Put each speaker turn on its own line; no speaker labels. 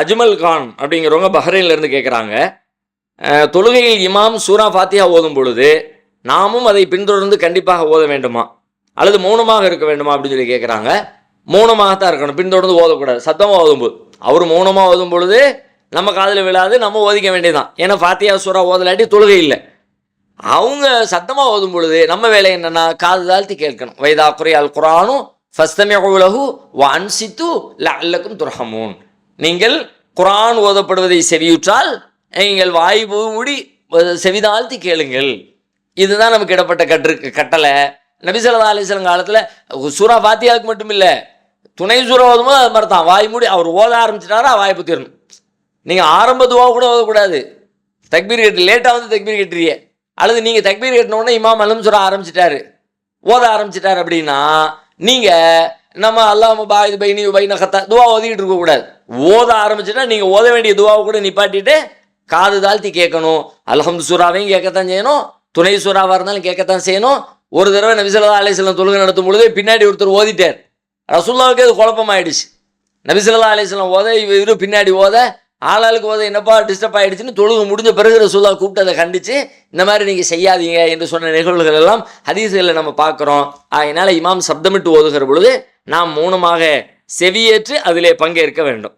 அஜ்மல் கான் அப்படிங்கிறவங்க பஹ்ரைன்லேருந்து கேட்குறாங்க தொழுகையில் இமாம் சூரா ஃபாத்தியா ஓதும் பொழுது நாமும் அதை பின்தொடர்ந்து கண்டிப்பாக ஓத வேண்டுமா? அல்லது மௌனமாக இருக்க வேண்டுமா அப்படின்னு சொல்லி கேட்குறாங்க மௌனமாகத்தான் இருக்கணும். பின்தொடர்ந்து ஓதக்கூடாது. சத்தமாக ஓதும்போது அவர் மௌனமாக ஓதும் பொழுது நம்ம காதில் விழாது நம்ம ஓதிக்க வேண்டியதுதான். ஏன்னா ஃபாத்தியா சூரா ஓதலாட்டி தொழுகை இல்லை. அவங்க சத்தமாக ஓதும் பொழுது நம்ம வேலை என்னென்னா காது தாழ்த்தி கேட்கணும். வைதா குறையால் குரானும் ஃபஸ்தமியகுலகு வ அன்சித்து லல்லக்கும் துரஹமூன். நீங்கள் குரான் ஓதப்படுவதை செவியுற்றால் நீங்கள் வாய் மூடி செவிதாழ்த்தி கேளுங்கள். இதுதான் நமக்கு இடப்பட்ட கற்று கட்டளை. நபிசல்லா அலிஸ்லாம் காலத்தில் சூரா ஃபாத்தியாவுக்கு மட்டும் இல்லை துணை சூறா ஓதும்போது அது மாதிரி தான் வாய் மூடி அவர் ஓத ஆரம்பிச்சிட்டாரா வாய் புத்திரணும் நீங்கள் ஆரம்ப துவா கூட ஓதக்கூடாது. தக்பீர் கட்டு லேட்டாக வந்து தக்பீர் கட்டுறிய அல்லது நீங்கள் தக்பீர் கட்டினோடனே இமாம் அலம் சொல்ல ஆரம்பிச்சிட்டாரு. ஓத ஆரம்பிச்சிட்டார் அப்படின்னா நீங்கள் நம்ம அல்லாம பா இது பைனி பைன கத்தா துவா ஓதிக்கிட்டு இருக்கக்கூடாது ஓத ஆரம்பிச்சுன்னா நீங்கள் ஓத வேண்டிய துவாவை கூட நிப்பாட்டிட்டு காது தாழ்த்தி கேட்கணும். அல்ஹம்து சூறாவையும் கேட்கத்தான் செய்யணும். துணை சூறாவாக இருந்தாலும் கேட்கத்தான் செய்யணும். ஒரு தடவை நபிசல்லா அலிஸ்லாம் தொழுகை நடத்தும் பொழுது பின்னாடி ஒருத்தர் ஓதிட்டார். ரசுல்லாவுக்கு அது குழப்பமாயிடுச்சு. நபிசல்லா அலிஸ்லாம் ஓத இவரு பின்னாடி ஓத ஆளாளுக்கு ஓத என்னப்பா டிஸ்டர்ப் ஆகிடுச்சின்னு தொழுகை முடிஞ்ச பிறகு ரசூல்லா கூப்பிட்டு அதை கண்டிச்சு இந்த மாதிரி நீங்கள் செய்யாதீங்க என்று சொன்ன நிகழ்வுகள் எல்லாம் ஹதீஸ்களில் நம்ம பார்க்குறோம். அதனால் இமாம் சப்தமிட்டு ஓதுகிற பொழுது நாம் மௌனமாக செவியேற்று அதிலே பங்கேற்க வேண்டும்.